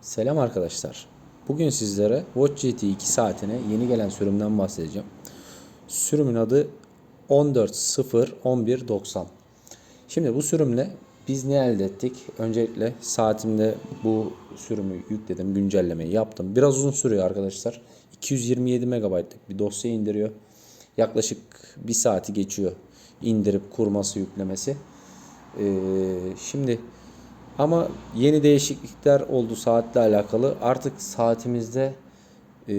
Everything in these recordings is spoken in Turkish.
Selam arkadaşlar. Bugün sizlere Watch GT 2 saatine yeni gelen sürümden bahsedeceğim. Sürümün adı 14.0.11.90. Şimdi bu sürümle biz ne elde ettik? Öncelikle saatimde bu sürümü yükledim, güncellemeyi yaptım. Biraz uzun sürüyor arkadaşlar. 227 MB'lık bir dosya indiriyor. Yaklaşık bir saati geçiyor indirip kurması, yüklemesi. Ee, şimdi ama yeni değişiklikler oldu saatle alakalı. Artık saatimizde e,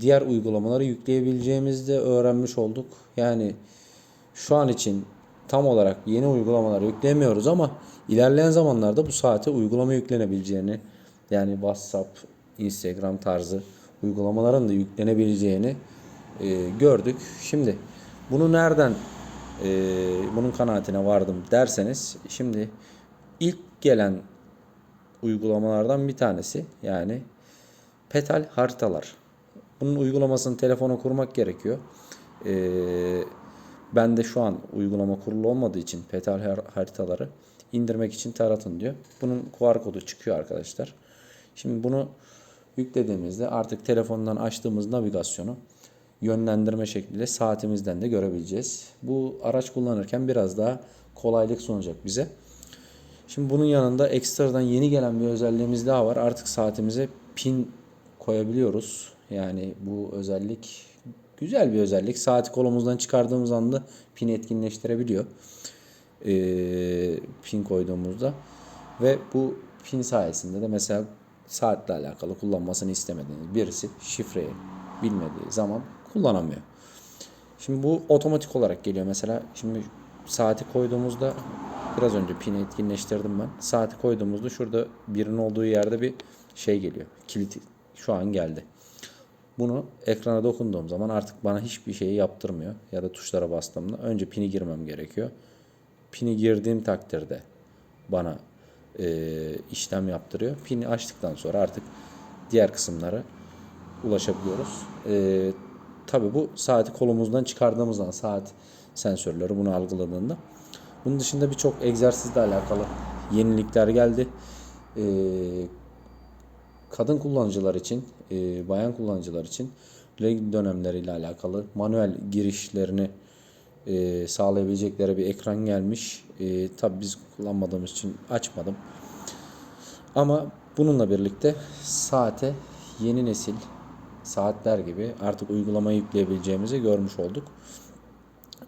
diğer uygulamaları yükleyebileceğimizi de öğrenmiş olduk. Yani şu an için tam olarak yeni uygulamaları yükleyemiyoruz ama ilerleyen zamanlarda bu saate uygulama yüklenebileceğini yani WhatsApp, Instagram tarzı uygulamaların da yüklenebileceğini e, gördük. Şimdi bunu nereden e, bunun kanaatine vardım derseniz şimdi ilk gelen uygulamalardan bir tanesi yani petal haritalar. Bunun uygulamasını telefona kurmak gerekiyor. Ee, ben de şu an uygulama kurulu olmadığı için petal har- haritaları indirmek için taratın diyor. Bunun QR kodu çıkıyor arkadaşlar. Şimdi bunu yüklediğimizde artık telefondan açtığımız navigasyonu yönlendirme şekliyle saatimizden de görebileceğiz. Bu araç kullanırken biraz daha kolaylık sunacak bize. Şimdi bunun yanında ekstradan yeni gelen bir özelliğimiz daha var. Artık saatimize pin koyabiliyoruz. Yani bu özellik güzel bir özellik. Saati kolumuzdan çıkardığımız anda pin etkinleştirebiliyor. Ee, pin koyduğumuzda ve bu pin sayesinde de mesela saatle alakalı kullanmasını istemediğiniz birisi şifreyi bilmediği zaman kullanamıyor. Şimdi bu otomatik olarak geliyor. Mesela şimdi saati koyduğumuzda biraz önce pini etkinleştirdim ben. Saati koyduğumuzda şurada birin olduğu yerde bir şey geliyor. Kilit şu an geldi. Bunu ekrana dokunduğum zaman artık bana hiçbir şeyi yaptırmıyor. Ya da tuşlara bastığımda önce pini girmem gerekiyor. Pini girdiğim takdirde bana e, işlem yaptırıyor. Pini açtıktan sonra artık diğer kısımlara ulaşabiliyoruz. E, Tabii bu saati kolumuzdan çıkardığımız zaman saat sensörleri bunu algıladığında. Bunun dışında birçok egzersizle alakalı yenilikler geldi. Ee, kadın kullanıcılar için, e, bayan kullanıcılar için regl dönemleriyle alakalı manuel girişlerini e, sağlayabilecekleri bir ekran gelmiş. E, tabii biz kullanmadığımız için açmadım. Ama bununla birlikte saate yeni nesil saatler gibi artık uygulamayı yükleyebileceğimizi görmüş olduk.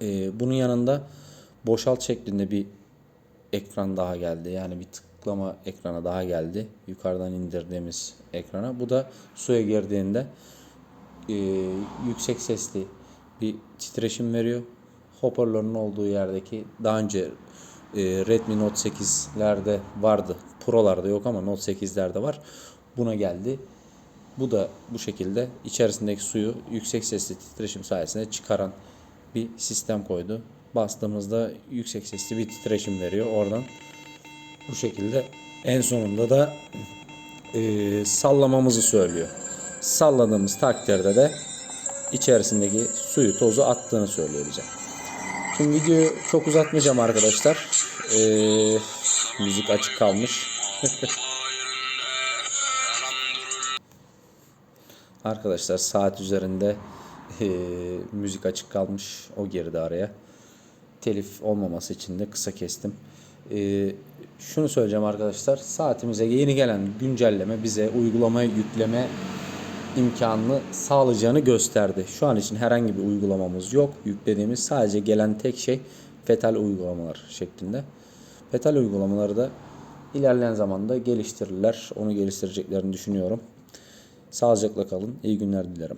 Ee, bunun yanında boşalt şeklinde bir ekran daha geldi. Yani bir tıklama ekranı daha geldi. Yukarıdan indirdiğimiz ekrana. Bu da suya girdiğinde e, yüksek sesli bir titreşim veriyor. Hoparlörün olduğu yerdeki daha önce e, Redmi Note 8'lerde vardı. Pro'larda yok ama Note 8'lerde var. Buna geldi. Bu da bu şekilde içerisindeki suyu yüksek sesli titreşim sayesinde çıkaran bir sistem koydu. Bastığımızda yüksek sesli bir titreşim veriyor oradan. Bu şekilde en sonunda da e, sallamamızı söylüyor. Salladığımız takdirde de içerisindeki suyu tozu attığını söylüyor bize. Şimdi videoyu çok uzatmayacağım arkadaşlar. E, müzik açık kalmış. Arkadaşlar saat üzerinde e, müzik açık kalmış. O girdi araya. Telif olmaması için de kısa kestim. E, şunu söyleyeceğim arkadaşlar. Saatimize yeni gelen güncelleme bize uygulama yükleme imkanını sağlayacağını gösterdi. Şu an için herhangi bir uygulamamız yok. Yüklediğimiz sadece gelen tek şey fetal uygulamalar şeklinde. Fetal uygulamaları da ilerleyen zamanda geliştirirler. Onu geliştireceklerini düşünüyorum. Sağlıcakla kalın. İyi günler dilerim.